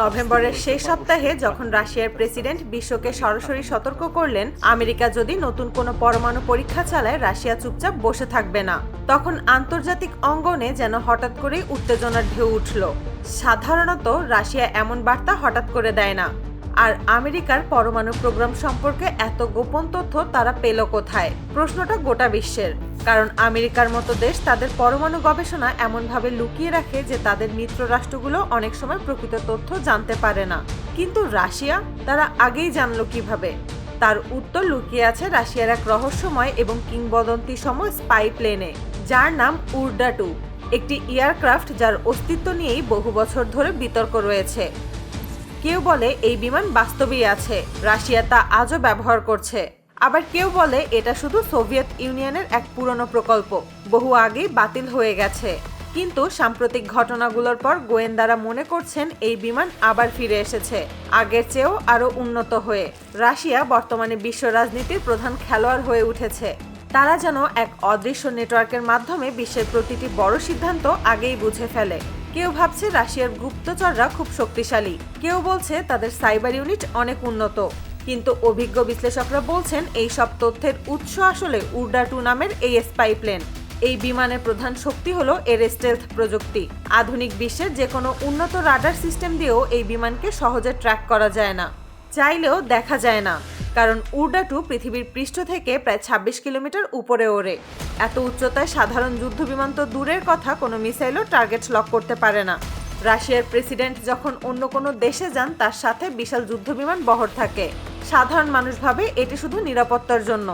নভেম্বরের শেষ সপ্তাহে যখন রাশিয়ার প্রেসিডেন্ট বিশ্বকে সরাসরি সতর্ক করলেন, আমেরিকা যদি নতুন কোনো পরমাণু পরীক্ষা চালায়, রাশিয়া চুপচাপ বসে থাকবে না। তখন আন্তর্জাতিক অঙ্গনে যেন হঠাৎ করেই উত্তেজনার ঢেউ উঠল। সাধারণত রাশিয়া এমন বার্তা হঠাৎ করে দেয় না। আর আমেরিকার পরমাণু প্রোগ্রাম সম্পর্কে এত গোপন তথ্য তারা পেল কোথায়? প্রশ্নটা গোটা বিশ্বের। কারণ আমেরিকার মতো দেশ তাদের পরমাণু গবেষণা এমনভাবে লুকিয়ে রাখে যে তাদের মিত্র রাষ্ট্রগুলো অনেক সময় প্রকৃত তথ্য জানতে পারে না। কিন্তু রাশিয়া? তারা আগেই জানলো কীভাবে? তার উত্তর লুকিয়ে আছে রাশিয়ার এক রহস্যময় এবং কিংবদন্তি সময় স্পাই প্লেনে, যার নাম উর্ডা টু, একটি এয়ারক্রাফট যার অস্তিত্ব নিয়েই বহু বছর ধরে বিতর্ক রয়েছে। কেউ বলে এই বিমান বাস্তবেই আছে, রাশিয়া তা আজও ব্যবহার করছে। আবার কেউ বলে এটা শুধু সোভিয়েত ইউনিয়নের এক পুরনো প্রকল্প, বহু আগেই বাতিল হয়ে গেছে। কিন্তু সাম্প্রতিক ঘটনাগুলোর পর গোয়েন্দারা মনে করছেন এই বিমান আবার ফিরে এসেছে, আগের চেয়েও আরও উন্নত হয়ে। রাশিয়া বর্তমানে বিশ্ব রাজনীতির প্রধান খেলোয়াড় হয়ে উঠেছে। তারা যেন এক অদৃশ্য নেটওয়ার্কের মাধ্যমে বিশ্বের প্রতিটি বড় সিদ্ধান্ত আগেই বুঝে ফেলে। কেউ ভাবছে রাশিয়ার গুপ্তচররা খুব শক্তিশালী। কেউ বলছে তাদের সাইবার ইউনিট অনেক উন্নত। কিন্তু অভিজ্ঞ বিশ্লেষকরা বলছেন এই সব তথ্যের উৎস আসলে উর্ডা টু নামের এই স্পাই প্লেন এই বিমানের প্রধান শক্তি হলো এর স্টেলথ প্রযুক্তি। আধুনিক বিশ্বের যে কোনো উন্নত রাডার সিস্টেম দিয়েও এই বিমানকে সহজে ট্র্যাক করা যায় না। চাইলেও দেখা যায় না। কারণ উর্ডা টু পৃথিবীর পৃষ্ঠ থেকে প্রায় ২৬ কিলোমিটার উপরে ওড়ে। এত উচ্চতায় সাধারণ যুদ্ধ বিমান তো দূরের কথা, কোনো মিসাইলও টার্গেট লক করতে পারে না। রাশিয়ার প্রেসিডেন্ট যখন অন্য কোনো দেশে যান, তার সাথে বিশাল যুদ্ধ বিমান বহর থাকে। সাধারণ মানুষ ভাবে এটি শুধু নিরাপত্তার জন্য।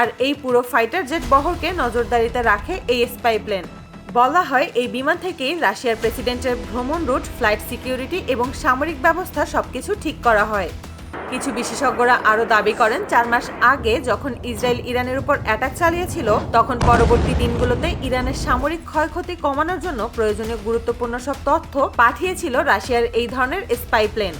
আর এই পুরো ফাইটার জেট বহরকে নজরদারিতে রাখে এই স্পাই প্লেন বলা হয়, এই বিমান থেকেই রাশিয়ার প্রেসিডেন্টের ভ্রমণ রুট ফ্লাইট সিকিউরিটি এবং সামরিক ব্যবস্থা সবকিছু ঠিক করা হয়। কিছু বিশেষজ্ঞরা আরও দাবি করেন, চার মাস আগে যখন ইসরায়েল ইরানের উপর অ্যাটাক চালিয়েছিল, তখন পরবর্তী দিনগুলোতে ইরানের সামরিক ক্ষয়ক্ষতি কমানোর জন্য প্রয়োজনীয় গুরুত্বপূর্ণ সব তথ্য পাঠিয়েছিল রাশিয়ার এই ধরনের স্পাই প্লেন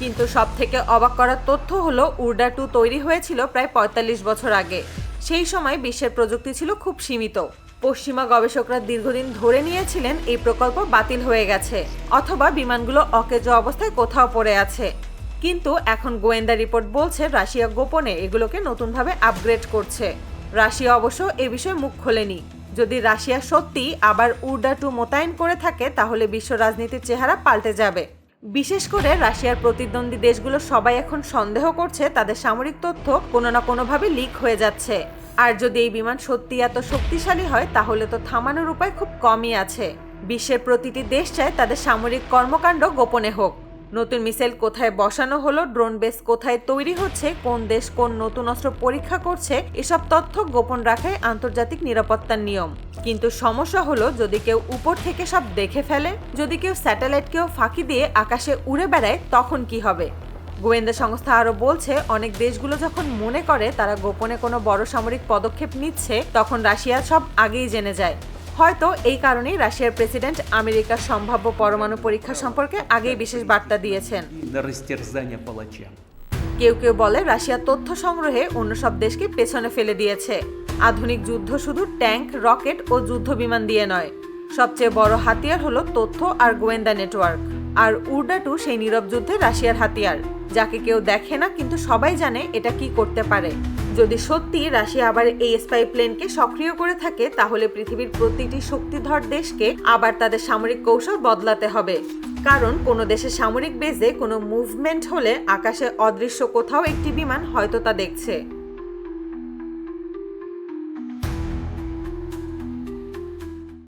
কিন্তু সব থেকে অবাক করার তথ্য হলো উর্ডা টু তৈরি হয়েছিল প্রায় পঁয়তাল্লিশ বছর আগে। সেই সময় বিশ্বের প্রযুক্তি ছিল খুব সীমিত। পশ্চিমা গবেষকরা দীর্ঘদিন ধরে নিয়েছিলেন, এই প্রকল্প বাতিল হয়ে গেছে, অথবা বিমানগুলো অকেজো অবস্থায় কোথাও পড়ে আছে। কিন্তু এখন গোয়েন্দা রিপোর্ট বলছে রাশিয়া গোপনে এগুলোকে নতুনভাবে আপগ্রেড করছে। রাশিয়া অবশ্য এ বিষয়ে মুখ খোলেনি। যদি রাশিয়া সত্যি আবার উর্ডা টু মোতায়েন করে থাকে, তাহলে বিশ্ব রাজনীতির চেহারা পাল্টে যাবে। বিশেষ করে রাশিয়ার প্রতিদ্বন্দ্বী দেশগুলো সবাই এখন সন্দেহ করছে তাদের সামরিক তথ্য কোনো না কোনোভাবে লিক হয়ে যাচ্ছে। আর যদি এই বিমান সত্যি এত শক্তিশালী হয়, তাহলে তো থামানোর উপায় খুব কমই আছে। বিশ্বের প্রতিটি দেশ চায় তাদের সামরিক কর্মকাণ্ড গোপনে হোক। নতুন মিসাইল কোথায় বসানো হলো, ড্রোন বেস কোথায় তৈরি হচ্ছে, কোন দেশ কোন নতুন অস্ত্র পরীক্ষা করছে, এসব তথ্য গোপন রাখাই আন্তর্জাতিক নিরাপত্তার নিয়ম। কিন্তু সমস্যা হলো যদি কেউ উপর থেকে সব দেখে ফেলে, যদি কেউ স্যাটেলাইটকেও ফাঁকি দিয়ে আকাশে উড়ে বেড়ায়, তখন কি হবে? গোয়েন্দা সংস্থা আরও বলছে, অনেক দেশগুলো যখন মনে করে তারা গোপনে কোনো বড় সামরিক পদক্ষেপ নিচ্ছে, তখন রাশিয়া সব আগেই জেনে যায়। হয়তো এই কারণেই রাশিয়ার প্রেসিডেন্ট আমেরিকার সম্ভাব্য পরমাণু পরীক্ষা সম্পর্কে আগেই বিশেষ বার্তা দিয়েছেন। কেউ কেউ বলে রাশিয়া তথ্য সংগ্রহে অন্য সব দেশকে পেছনে ফেলে দিয়েছে। আধুনিক যুদ্ধ শুধু ট্যাঙ্ক রকেট ও যুদ্ধ বিমান দিয়ে নয় সবচেয়ে বড় হাতিয়ার হলো তথ্য আর গোয়েন্দা নেটওয়ার্ক। আর উর্ডাটু সেই নীরব যুদ্ধে রাশিয়ার হাতিয়ার যাকে কেউ দেখে না কিন্তু সবাই জানে এটা কি করতে পারে। যদি সত্যি রাশিয়া আবার এই স্পাই প্লেনকে সক্রিয় করে থাকে, তাহলে পৃথিবীর প্রতিটি শক্তিধর দেশকে আবার তাদের সামরিক কৌশল বদলাতে হবে। কারণ কোনো দেশের সামরিক বেজে কোনো মুভমেন্ট হলে আকাশে অদৃশ্য কোথাও একটি বিমান হয়তো তা দেখছে।